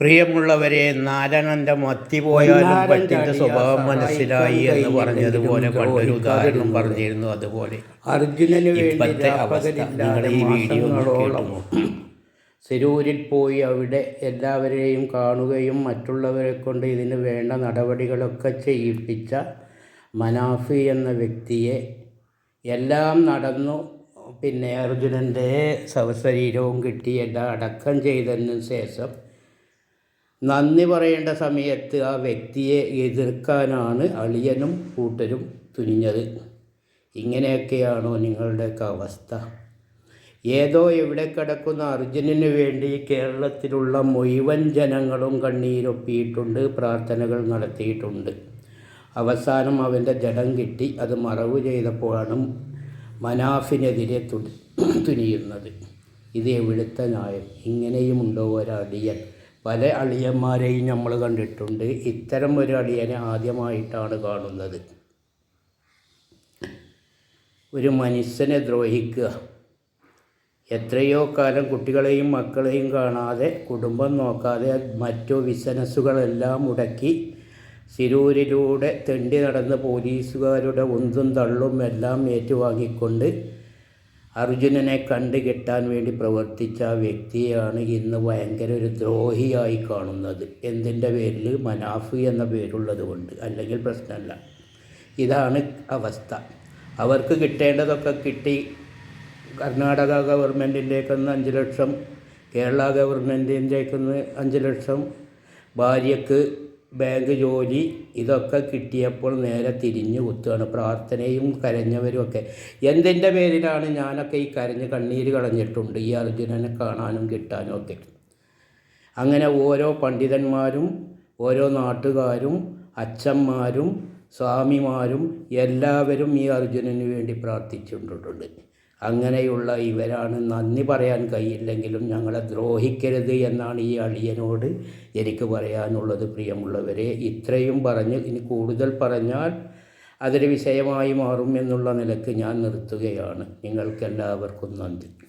പ്രിയമുള്ളവരെ നാരായണന്റെ മത്തിപോയാലും പറ്റിന്റെ സ്വഭാവം മനസ്സിലായി എന്ന് പറഞ്ഞതുപോലെ പണ്ടൊരു ഉദാഹരണം പറഞ്ഞിരുന്നു അതുപോലെ. അർജുനന് വേണ്ടി ഇപ്പത്തെ അവസ്ഥ. നിങ്ങൾ ഈ വീഡിയോ കേട്ടു സിരൂരിൽ പോയി അവിടെ എല്ലാവരെയും കാണുകയും മറ്റുള്ളവരെ കൊണ്ട് ഇതിന് വേണ്ട നടപടികളൊക്കെ ചെയ്യിപ്പിച്ച മനാഫി എന്ന വ്യക്തിയെ എല്ലാം നടന്നു. പിന്നെ അർജുനന്റെ ശവശരീരവും കിട്ടി. എല്ലാം അടക്കം ചെയ്തതിന് ശേഷം നന്ദി പറയേണ്ട സമയത്ത് ആ വ്യക്തിയെ എതിർക്കാനാണ് അളിയനും കൂട്ടരും തുനിഞ്ഞത്. ഇങ്ങനെയൊക്കെയാണോ നിങ്ങളുടെയൊക്കെ അവസ്ഥ? ഏതോ എവിടെ കിടക്കുന്ന അർജുനന് വേണ്ടി കേരളത്തിലുള്ള മുഴുവൻ ജനങ്ങളും കണ്ണീരൊപ്പിയിട്ടുണ്ട് പ്രാർത്ഥനകൾ നടത്തിയിട്ടുണ്ട്. അവസാനം അവന്റെ ജഡം കിട്ടി. അത് മറവ് ചെയ്തപ്പോഴാണ് മനാഫിനെതിരെ തുനിയുന്നത്. ഇത് എവിടുത്തെ ന്യായം? ഇങ്ങനെയുമുണ്ടോ ഒരടിയൻ? പല അളിയന്മാരെയും നമ്മൾ കണ്ടിട്ടുണ്ട്. ഇത്തരം ഒരു അളിയനെ ആദ്യമായിട്ടാണ് കാണുന്നത്. ഒരു മനുഷ്യനെ ദ്രോഹിക്കുക. എത്രയോ കാലം കുട്ടികളെയും മക്കളെയും കാണാതെ കുടുംബം നോക്കാതെ മറ്റു ബിസിനസ്സുകളെല്ലാം മുടക്കി സിരൂരിലൂടെ തെണ്ടി നടന്ന് പോലീസുകാരുടെ ഉന്തും തള്ളും എല്ലാം ഏറ്റുവാങ്ങിക്കൊണ്ട് അർജുനനെ കണ്ടുകെട്ടാൻ വേണ്ടി പ്രവർത്തിച്ച വ്യക്തിയാണ് ഇന്ന് ഭയങ്കര ഒരു ദ്രോഹിയായി കാണുന്നത്. എന്തിന്റെ പേരിൽ? മനാഫ് എന്ന പേരുള്ളത് കൊണ്ട്. അല്ലെങ്കിൽ പ്രശ്നമല്ല. ഇതാണ് അവസ്ഥ. അവർക്ക് കിട്ടേണ്ടതൊക്കെ കിട്ടി. കർണാടക ഗവൺമെന്റിന്റെക്കൊന്ന് അഞ്ച് ലക്ഷം കേരള ഗവൺമെന്റിന്റെക്കൊന്ന് അഞ്ച് ലക്ഷം. ഭാര്യക്ക് ബാങ്ക് ജോലി ഇതൊക്കെ കിട്ടിയപ്പോൾ നേരെ തിരിഞ്ഞു കുത്തുകയാണ്. പ്രാർത്ഥനയും കരഞ്ഞവരും ഒക്കെ. എന്തിന്റെ പേരിലാണ് ഞാനൊക്കെ ഈ കരഞ്ഞ് കണ്ണീര് കളഞ്ഞിട്ടുണ്ട്? ഈ അർജുനനെ കാണാനും കിട്ടാനും ഒക്കെ. അങ്ങനെ ഓരോ പണ്ഡിതന്മാരും ഓരോ നാട്ടുകാരും അച്ഛന്മാരും സ്വാമിമാരും എല്ലാവരും ഈ അർജുനന് വേണ്ടി പ്രാർത്ഥിച്ചിട്ടുണ്ട്. അങ്ങനെയുള്ള ഇവരാണ്. നന്ദി പറയാൻ കഴിയില്ലെങ്കിലും ഞങ്ങളെ ദ്രോഹിക്കരുത് എന്നാണ് ഈ അളിയനോട് എനിക്ക് പറയാനുള്ളത് പ്രിയമുള്ളവരെ. ഇത്രയും പറഞ്ഞ് ഇനി കൂടുതൽ പറഞ്ഞാൽ അതൊരു വിഷയമായി മാറും എന്നുള്ള നിലയ്ക്ക് ഞാൻ നിർത്തുകയാണ്. നിങ്ങൾക്കെല്ലാവർക്കും നന്ദി.